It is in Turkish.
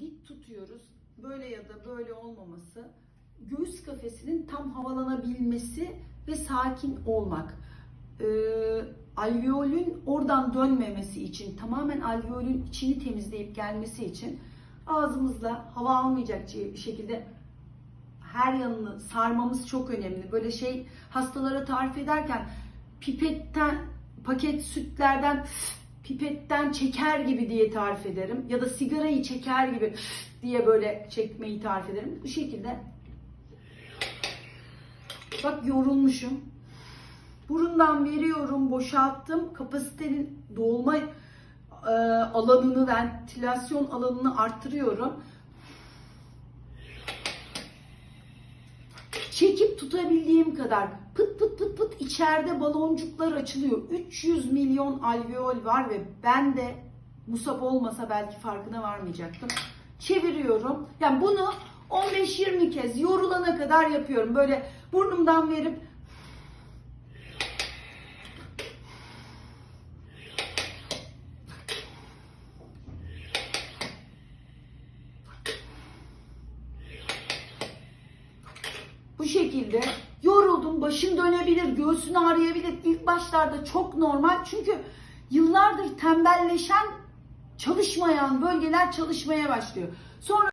dik tutuyoruz. Böyle ya da böyle olmaması. Göğüs kafesinin tam havalanabilmesi ve sakin olmak. Ee, alveolün oradan dönmemesi için, tamamen alveolün içini temizleyip gelmesi için ağzımızla hava almayacak şekilde her yanını sarmamız çok önemli. Böyle şey hastalara tarif ederken pipetten paket sütlerden pipetten çeker gibi diye tarif ederim. Ya da sigarayı çeker gibi diye böyle çekmeyi tarif ederim. Bu şekilde. Bak yorulmuşum. Burundan veriyorum, boşalttım. Kapasitenin dolma e, alanını, ventilasyon alanını arttırıyorum. Çekip tutabildiğim kadar pıt pıt pıt pıt içeride baloncuklar açılıyor. 300 milyon alveol var ve ben de musab olmasa belki farkına varmayacaktım. Çeviriyorum. Yani bunu 15-20 kez yorulana kadar yapıyorum. Böyle burnumdan verip Bu şekilde yoruldum, başın dönebilir, göğsün ağrıyabilir. İlk başlarda çok normal çünkü yıllardır tembelleşen, çalışmayan bölgeler çalışmaya başlıyor. Sonra